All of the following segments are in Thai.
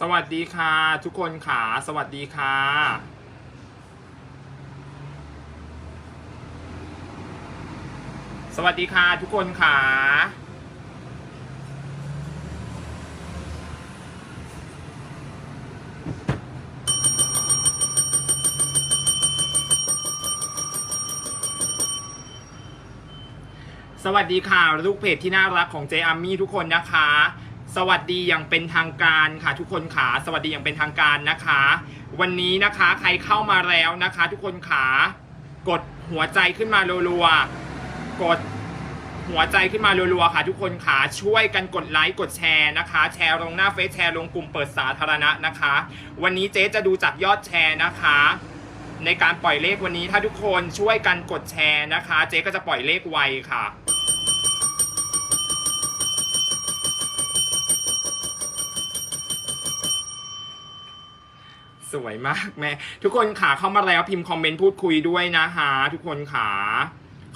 สวัสดีค่ะ ทุกคนขาสวัสดีค่ะ สวัสดีค่ะ ทุกคนขาสวัสดีค่ะ ลูกเพจที่น่ารักของเจอามี่ทุกคนนะคะ สวัสดีอย่างเป็นทางการค่ะ ทุกคนขาสวัสดีอย่างเป็นทางการนะคะ วันนี้นะคะใครเข้ามาแล้วนะคะ ทุกคนขากดหัวใจขึ้นมารัวๆกดหัวใจขึ้นมารัวๆค่ะ ทุกคนขาช่วยกันกดไลค์กดแชร์นะคะ แชร์ลงหน้าเฟซแชร์ลงกลุ่มเปิดสาธารณะนะคะ วันนี้เจ๊จะดูจากยอดแชร์นะคะ ในการปล่อยเลขวันนี้ถ้าทุกคนช่วยกันกดแชร์นะคะ เจ๊ก็จะปล่อยเลขไวค่ะ สวยมากแม่ทุกคนขาเข้ามาแล้วพิมพ์คอมเมนต์พูดคุยด้วยนะฮะทุกคนขา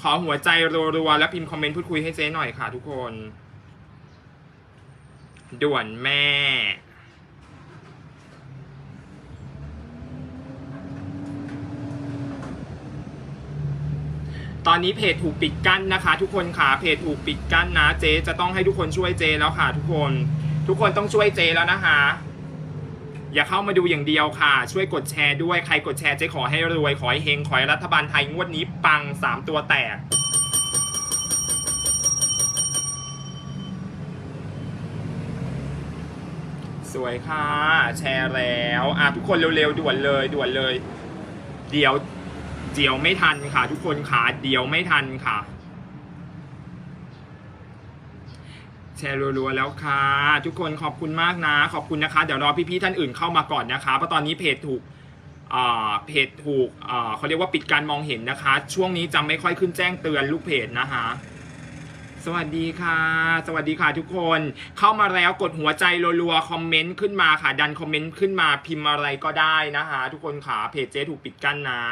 ขอหัวใจรัวๆแล้วพิมพ์คอมเมนต์พูดคุยให้เจ๊หน่อยค่ะ ทุกคน ด่วนแม่ ตอนนี้เพจถูกปิดกั้นนะคะ ทุกคนค่ะเพจถูกปิดกั้นนะเจ๊จะต้องให้ทุกคนช่วยเจ๊แล้วค่ะ ทุกคน ทุกคนต้องช่วยเจ๊แล้วนะคะ อย่าเข้ามาดูอย่างเดียวค่ะ ช่วยกดแชร์ด้วยใครกดแชร์เจ๊ขอให้รวย ขอให้เฮงขอให้รัฐบาลไทยงวดนี้ปัง 3 ตัวแตก สวยค่ะ แชร์แล้ว อะ ทุกคนเร็วๆ ด่วนเลยด่วนเลย เดี๋ยวเดี๋ยวไม่ทันค่ะ ทุกคนค่ะเดี๋ยวไม่ทันค่ะ แชร์รัวๆแล้วค่ะ ทุกคนขอบคุณมากนะ ขอบคุณนะคะ เดี๋ยวรอพี่ๆท่านอื่นเข้ามาก่อนนะคะ เพราะตอนนี้เพจถูกเพจถูกเขาเรียกว่าปิดการมองเห็นนะคะ ช่วงนี้จะไม่ค่อยขึ้นแจ้งเตือนลูกเพจนะคะสวัสดีค่ะ สวัสดีค่ะทุกคน เข้ามาแล้วกดหัวใจรัวๆคอมเมนต์ขึ้นมาค่ะ ดันคอมเมนต์ขึ้นมาพิมพ์อะไรก็ได้นะคะ ทุกคนค่ะเพจเจ๊ถูกปิดกั้นนะ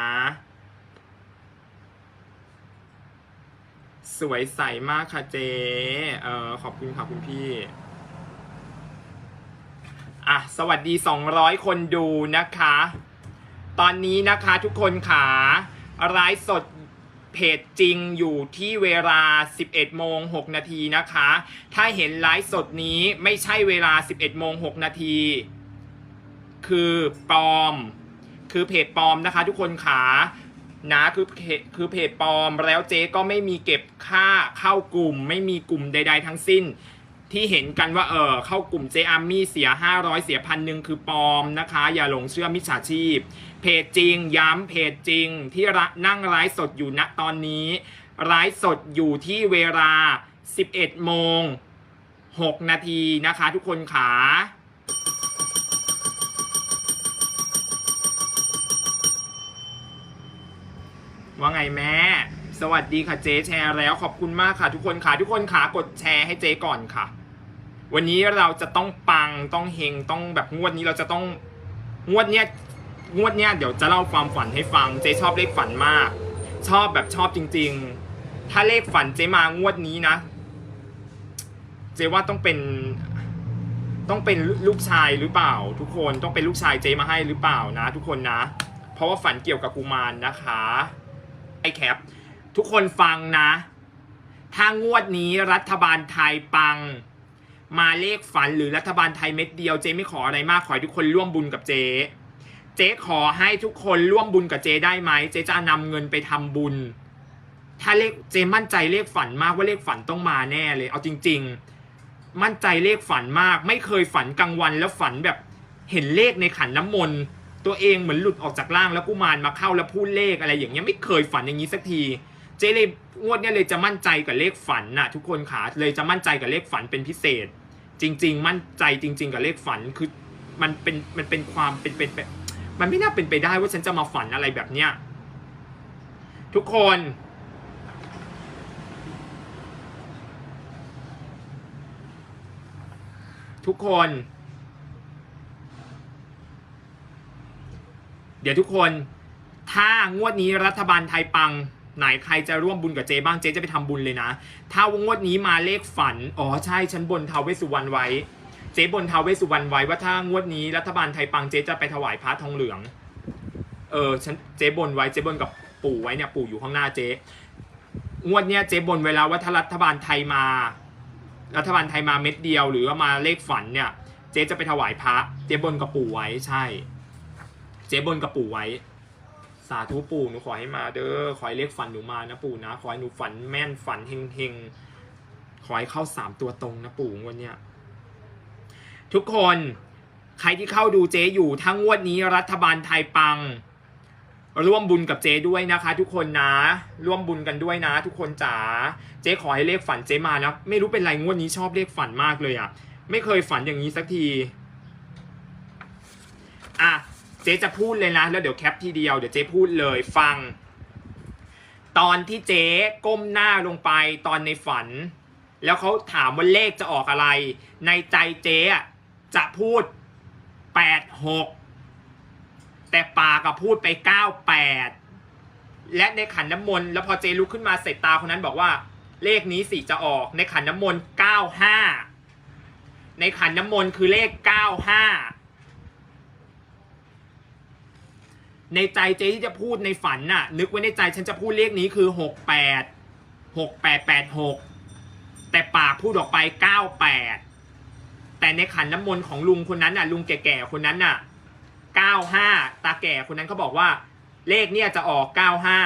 สวยใสมากค่ะเจ๊เออขอบคุณค่ะคุณพี่ อะ สวัสดี 200 คนดูนะคะ ตอนนี้นะคะทุกคนขาไลฟ์สดเพจจริงอยู่ที่เวลา 11 โมง 6 นาทีนะคะ ถ้าเห็นไลฟ์สดนี้ไม่ใช่เวลา 11 โมง 6 นาที คือปลอม คือเพจปลอมนะคะทุกคนขา นะคือเพจคือเพจปลอมแล้วเจ๊ก็ไม่มีเก็บค่าเข้ากลุ่ม ไม่มีกลุ่มใด ๆ ทั้งสิ้น ที่เห็นกันว่าเออเข้ากลุ่มเจอาร์มี่เสีย 500 เสียพันหนึ่งคือปลอมนะคะ อย่าหลงเชื่อมิจฉาชีพ เพจจริงย้ำเพจจริงที่นั่งไลฟ์สดอยู่ณตอนนี้ไลฟ์สดอยู่ที่เวลา 11 โมง 6 นาทีนะคะทุกคนขา ว่าไงแม่ สวัสดีค่ะเจ๊แชร์แล้วขอบคุณมากค่ะ ทุกคนค่ะ ทุกคนขากดแชร์ให้เจ๊ก่อนค่ะ วันนี้เราจะต้องปังต้องเฮงต้องแบบงวดนี้เราจะต้องงวดเนี้ยงวดเนี้ยเดี๋ยวจะเล่าความฝันให้ฟัง เจ๊ชอบเลขฝันมาก ชอบแบบชอบจริง ๆ ถ้าเลขฝันเจ๊มางวดนี้นะ เจ๊ว่าต้องเป็น ต้องเป็นลูกชายหรือเปล่า ทุกคนต้องเป็นลูกชายเจ๊มาให้หรือเปล่านะ ทุกคนนะ เพราะว่าฝันเกี่ยวกับกุมารนะคะ ไอแคปทุกคนฟังนะ ถ้างวดนี้รัฐบาลไทยปัง มาเลขฝันหรือรัฐบาลไทยเม็ดเดียวเจ๊ไม่ขออะไรมาก ขอให้ทุกคนร่วมบุญกับเจ๊ เจ๊ขอให้ทุกคนร่วมบุญกับเจ๊ได้ไหม เจ๊จะนำเงินไปทำบุญ ถ้าเลขเจ๊มั่นใจเลขฝันมากว่าเลขฝันต้องมาแน่เลย เอาจริง ๆ มั่นใจเลขฝันมาก ไม่เคยฝันกลางวันแล้วฝันแบบเห็นเลขในขันน้ำมนต์ ตัวเองเหมือนหลุดออกจากร่างแล้วกุมารมาเข้าแล้วพูดเลขอะไรอย่างเงี้ยไม่เคยฝันอย่างนี้สักทีเจเลยงวดเนี้ยเลยจะมั่นใจกับเลขฝันนะทุกคนขาเลยจะมั่นใจกับเลขฝันเป็นพิเศษ จริง ๆ มั่นใจจริง ๆ กับเลขฝันคือมันเป็นมันเป็นความเป็นเป็นเป็นมันไม่น่าเป็นไปได้ว่าฉันจะมาฝันอะไรแบบเนี้ยทุกคนทุกคน เดี๋ยวทุกคนถ้างวดนี้รัฐบาลไทยปังไหนใครจะร่วมบุญกับเจบ้างเจจะไปทำบุญเลยนะ ถ้างวดนี้มาเลขฝัน อ๋อใช่ฉันบนทาวเวสุวรรณไว้ เจ๊บนทาวเวสุวรรณไว้ว่าถ้างวดนี้รัฐบาลไทยปังเจ๊จะไปถวายพระทองเหลือง เออฉันเจ๊บนไว้เจ๊บนกับปู่ไว้เนี่ยปู่อยู่ข้างหน้าเจ๊งวดเนี้ยเจ๊บนเวลาว่าถ้ารัฐบาลไทยมา รัฐบาลไทยมาเม็ดเดียว หรือว่ามาเลขฝันเนี่ย เจ๊จะไปถวายพระ เจ๊บนกับปู่ไว้ใช่ เจ๊บนกับปู่ไว้ สาธุปู่หนูขอให้มาเด้อขอให้เลขฝันหนูมานะปู่นะขอให้หนูฝันแม่นฝันเฮงเฮงๆขอให้เข้าสามตัวตรงนะปู่งวดเนี้ยทุกคนใครที่เข้าดูเจ๊อยู่ทั้งงวดนี้รัฐบาลไทยปัง ร่วมบุญกับเจ๊ด้วยนะคะ ทุกคนนะ ร่วมบุญกันด้วยนะ ทุกคนจ๋าเจ๊ขอให้เลขฝันเจ๊มานะไม่รู้เป็นไรงวดนี้ชอบเลขฝันมากเลยอะ่ะ ไม่เคยฝันอย่างนี้สักที อะ เจ๊จะพูดเลยนะ แล้วเดี๋ยวแคปทีเดียว เดี๋ยวเจ๊พูดเลยฟัง ตอนที่เจ๊ก้มหน้าลงไปตอนในฝัน แล้วเขาถามว่าเลขจะออกอะไร ในใจเจ๊จะพูดแปดหกแต่ปากกับพูดไปเก้าแปดและในขันน้ำมนต์แล้วพอเจลุกขึ้นมาเสร็จตาคนนั้นบอกว่า เลขนี้สิจะออกในขันน้ำมนต์เก้าห้าในขันน้ำมนต์คือเลขเก้าห้า ในใจเจ๊ที่จะพูดในฝันน่ะ นึกไว้ในใจฉันจะพูดเลขนี้คือหกแปดหกแปดแปดหกแต่ปากพูดออกไปเก้าแปดแต่ในขันน้ำมนต์ของลุงคนนั้นน่ะ ลุงแก่ๆคนนั้นน่ะเก้าห้าตาแก่คนนั้นเขาบอกว่า เลขเนี่ยจะออกเก้าห้า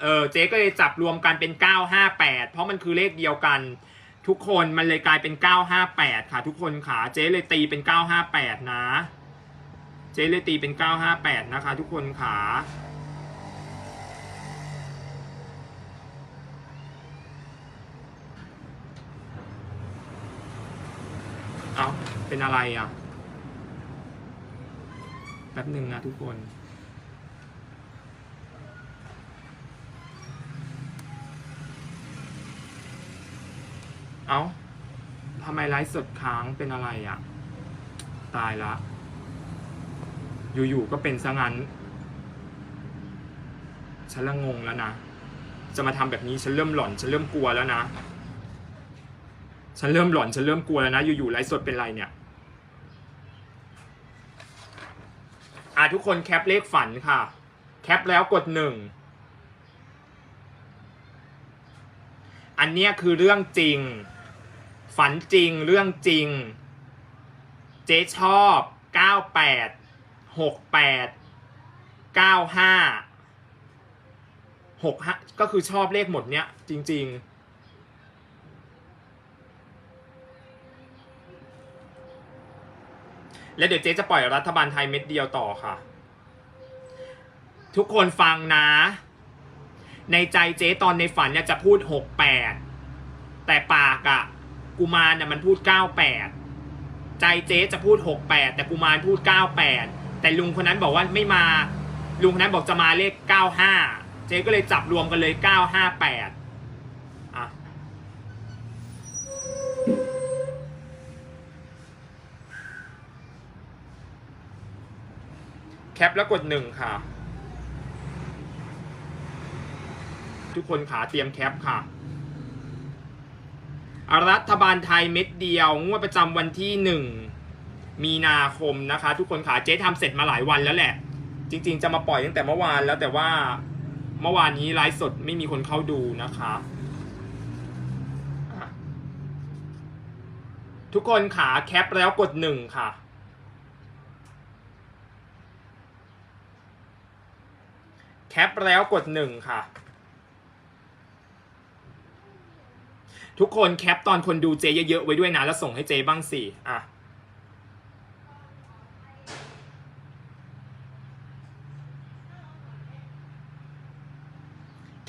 เออเจ๊ก็เลยจับรวมกันเป็นเก้าห้าแปดเพราะมันคือเลขเดียวกัน ทุกคนมันเลยกลายเป็นเก้าห้าแปดค่ะ ทุกคนขาเจ๊เลยตีเป็นเก้าห้าแปดนะ เจ๊เลยตีเป็นเก้าห้าแปดนะคะ ทุกคนขาเอาเป็นอะไรอะ แป๊บหนึ่งนะทุกคนเอ้าทำไมไลฟ์สดค้างเป็นอะไรอะ่ะ ตายละ อยู่ๆก็เป็นซะงั้น ฉันละงงแล้วนะ จะมาทำแบบนี้ฉันเริ่มหลอนฉันเริ่มกลัวแล้วนะ ฉันเริ่มหลอนฉันเริ่มกลัวแล้วนะ อยู่ๆไลฟ์สดเป็นไรเนี่ยอะทุกคนแคปเลขฝันค่ะ แคปแล้วกดหนึ่งอันเนี้ยคือเรื่องจริง ฝันจริงเรื่องจริง เจ๊ชอบเก้าแปด หกแปดเก้าห้าหกห้าก็คือชอบเลขหมดเนี้ยจริง ๆแล้วเดี๋ยวเจ๊จะปล่อยรัฐบาลไทยเม็ดเดียวต่อค่ะ ทุกคนฟังนะ ในใจเจ๊ตอนในฝันเนี่ยจะพูดหกแปดแต่ปากอะกุมารเนี่ยมันพูดเก้าแปดใจเจ๊จะพูดหกแปดแต่กุมารพูดเก้า แต่ลุงคนนั้นบอกว่าไม่มา ลุงคนนั้นบอกจะมาเลขเก้าห้าเจ๊ก็เลยจับรวมกันเลยเก้าห้าแปดอะแคปแล้วกดหนึ่งค่ะ ทุกคนขาเตรียมแคปค่ะรัฐบาลไทยเม็ดเดียว งวดประจำวันที่หนึ่ง มีนาคมนะคะ ทุกคนขาเจ๊ทำเสร็จมาหลายวันแล้วแหละ จริง ๆ จะมาปล่อยตั้งแต่เมื่อวานแล้วแต่ว่าเมื่อวานนี้ไลฟ์สดไม่มีคนเข้าดูนะคะะทุกคนขาแคปแล้วกดหนึ่งค่ะ แคปแล้วกดหนึ่งค่ะ ทุกคนแคปตอนคนดูเจเยอะๆไว้ด้วยนะ แล้วส่งให้เจบ้างสิอะ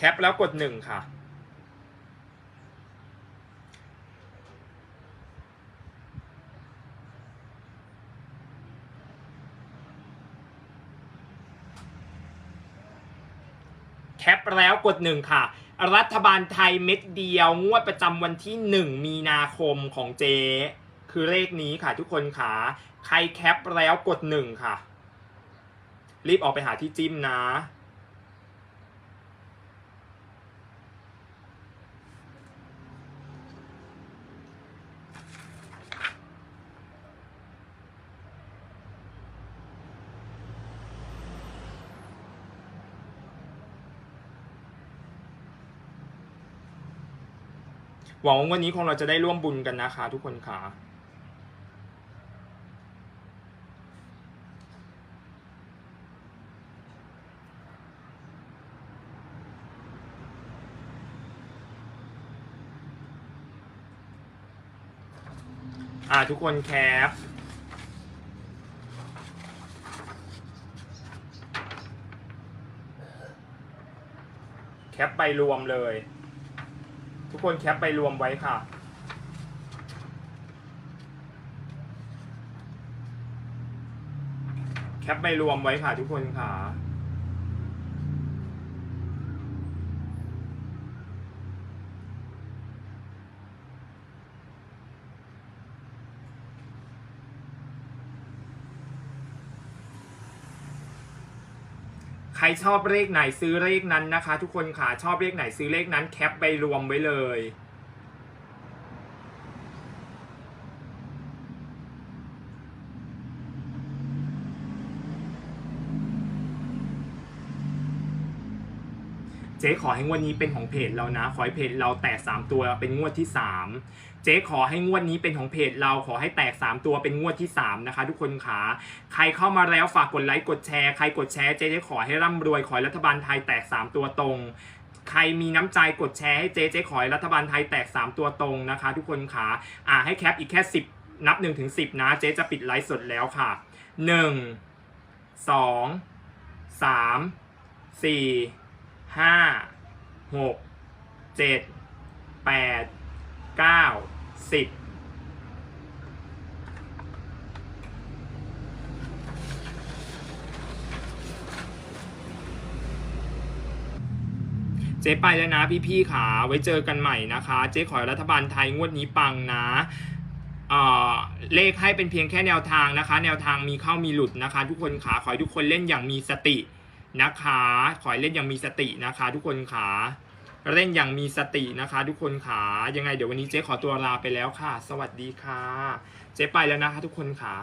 แคปแล้วกดหนึ่งค่ะ แคปแล้วกดหนึ่งค่ะ รัฐบาลไทยเม็ดเดียว งวดประจำวันที่หนึ่งมีนาคมของเจ คือเลขนี้ค่ะทุกคนค่ะ ใครแคปแล้วกดหนึ่งค่ะ รีบออกไปหาที่จิ้มนะ หวังว่าวันนี้คงเราจะได้ร่วมบุญกันนะคะ ทุกคนค่ะอ่าทุกคนแคป แคปไปรวมเลย คนแคปไปรวมไว้ค่ะ แคปไปรวมไว้ค่ะทุกคนค่ะ ใครชอบเลขไหนซื้อเลขนั้นนะคะ ทุกคนค่ะชอบเลขไหนซื้อเลขนั้นแคปไปรวมไว้เลย เจ๊ขอให้งวดนี้เป็นของเพจเรานะขอให้เพจเราแตกสามตัวเป็นงวดที่สามเจ๊ขอให้งวดนี้เป็นของเพจเราขอให้แตกสามตัวเป็นงวดที่สามนะคะ ทุกคนขาใครเข้ามาแล้วฝากกดไลค์กดแชร์ใครกดแชร์เจ๊จะขอให้ร่ำรวยขอให้รัฐบาลไทยแตกสามตัวตรงใครมีน้ำใจกดแชร์ให้เจ๊เจ๊ขอให้รัฐบาลไทยแตก 3 ตัวตรงนะคะ ทุกคนขาอ่าให้แคปอีกแค่ 10 นับ1ถึง10 นะ เจ๊จะปิดไลฟ์สดแล้วค่ะ 1 2 3 4 5 6 7 8 9 10เก้าสิบเจ๊ไปแล้วนะพี่ๆขาไว้เจอกันใหม่นะคะ เจ๊ขอรัฐบาลไทยงวดนี้ปังนะเออเลขให้เป็นเพียงแค่แนวทางนะคะ แนวทางมีเข้ามีหลุดนะคะ ทุกคนขาขอให้ทุกคนเล่นอย่างมีสติ นะคะ ขอให้เล่นอย่างมีสตินะคะ ทุกคนขาเล่นอย่างมีสตินะคะ ทุกคนขายังไงเดี๋ยววันนี้เจ๊ขอตัวลาไปแล้วค่ะ สวัสดีค่ะ เจ๊ไปแล้วนะคะ ทุกคนขา